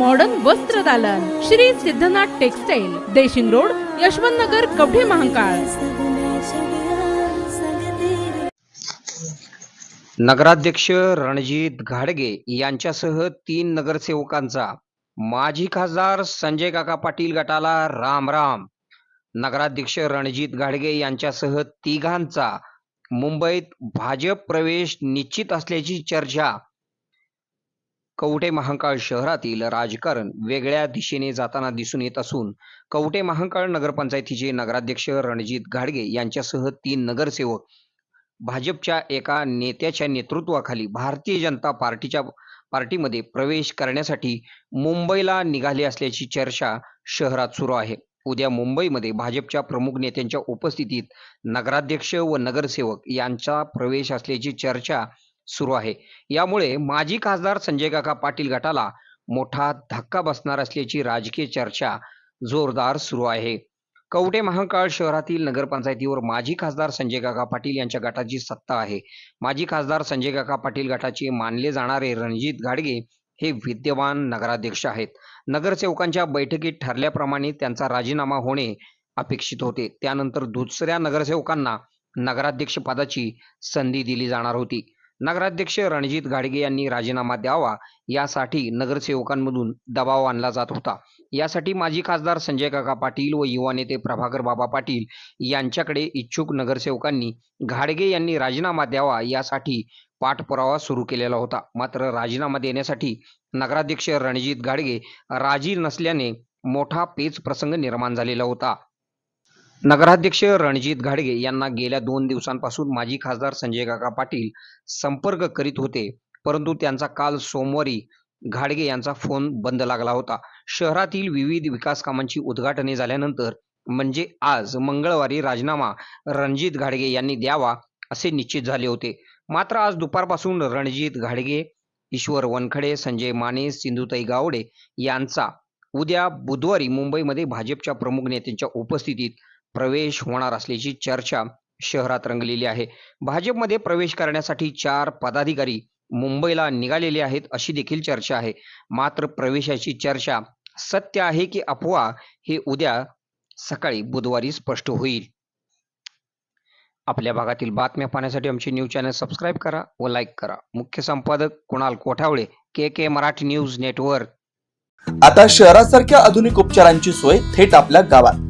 Modern वस्त्र दालन. Shri Siddhanath textile Deshing road Yashwant Nagar Kavathe Mahankal. नगराध्यक्ष रणजित घाडगे यांच्यासह तीन नगरसेवकांचा माजी खासदार संजय काका पाटील गटाला राम राम. नगराध्यक्ष रणजित घाडगे यांच्यासह तिघांचा मुंबईत भाजप प्रवेश निश्चित असल्याची चर्चा कवठे महांकाळ शहरातील राजकारण वेगळ्या दिशेने जाताना दिसून येत असून कवठे महांकाळ नगरपंचायतीचे नगराध्यक्ष रणजित घाडगे यांच्यासह तीन नगरसेवक भाजपच्या एका नेत्याच्या नेतृत्वाखाली भारतीय जनता पार्टीच्या पार्टीमध्ये प्रवेश करण्यासाठी मुंबईला निघाले असल्याची चर्चा शहरात सुरू आहे. उद्या मुंबईमध्ये भाजपच्या प्रमुख नेत्यांच्या उपस्थितीत नगराध्यक्ष व नगरसेवक यांचा प्रवेश असल्याची चर्चा सुरू आहे. यामुळे माजी खासदार संजय काका पाटील गटाला मोठा धक्का बसणार असल्याची राजकीय चर्चा जोरदार सुरू आहे. कवटे महांकाळ शहरातील नगरपंचायतीवर माजी खासदार संजय काका पाटील यांच्या गटाची सत्ता आहे. माजी खासदार संजय काका पाटील गटाचे मानले जाणारे रणजित गाडगे हे विद्यमान नगराध्यक्ष आहेत. नगरसेवकांच्या बैठकीत ठरल्याप्रमाणे त्यांचा राजीनामा होणे अपेक्षित होते. त्यानंतर दुसऱ्या नगरसेवकांना नगराध्यक्ष पदाची संधी दिली जाणार होती. नगराध्यक्ष रणजित गाडगे यांनी राजीनामा द्यावा यासाठी नगरसेवकांमधून दबाव आणला जात होता. यासाठी माजी खासदार संजय काका पाटील व युवा नेते प्रभाकर बाबा पाटील यांच्याकडे इच्छुक नगरसेवकांनी घाडगे यांनी राजीनामा द्यावा यासाठी पाठपुरावा सुरू केलेला होता. मात्र राजीनामा देण्यासाठी नगराध्यक्ष रणजित घाडगे राजी नसल्याने मोठा पेच प्रसंग निर्माण झालेला होता. नगराध्यक्ष रणजित घाडगे यांना गेल्या दोन दिवसांपासून माजी खासदार संजय काका पाटील संपर्क करीत होते. परंतु त्यांचा काल सोमवारी घाडगे यांचा फोन बंद लागला होता. शहरातील विविध विकास कामांची उद्घाटने झाल्यानंतर म्हणजे आज मंगळवारी राजीनामा रणजित घाडगे यांनी द्यावा असे निश्चित झाले होते. मात्र आज दुपारपासून रणजित घाडगे ईश्वर वनखडे संजय माने सिंधुताई गावडे यांचा उद्या बुधवारी मुंबईमध्ये भाजपच्या प्रमुख नेत्यांच्या उपस्थितीत प्रवेश होणार असल्याची चर्चा शहरात रंगलेली आहे. भाजपमध्ये प्रवेश करण्यासाठी चार पदाधिकारी मुंबईला निघालेले आहेत अशी देखील चर्चा आहे. मात्र प्रवेशाची चर्चा सत्य आहे की अफवा हे उद्या सकाळी बुधवारी स्पष्ट होईल. आपल्या भागातील बातम्या पाहण्यासाठी आमचे न्यूज चॅनल सबस्क्राईब करा व लाईक करा. मुख्य संपादक Kunal Kothawale K K Marathi news network. आता शहरासारख्या आधुनिक उपचारांची सोय थेट आपल्या गावात.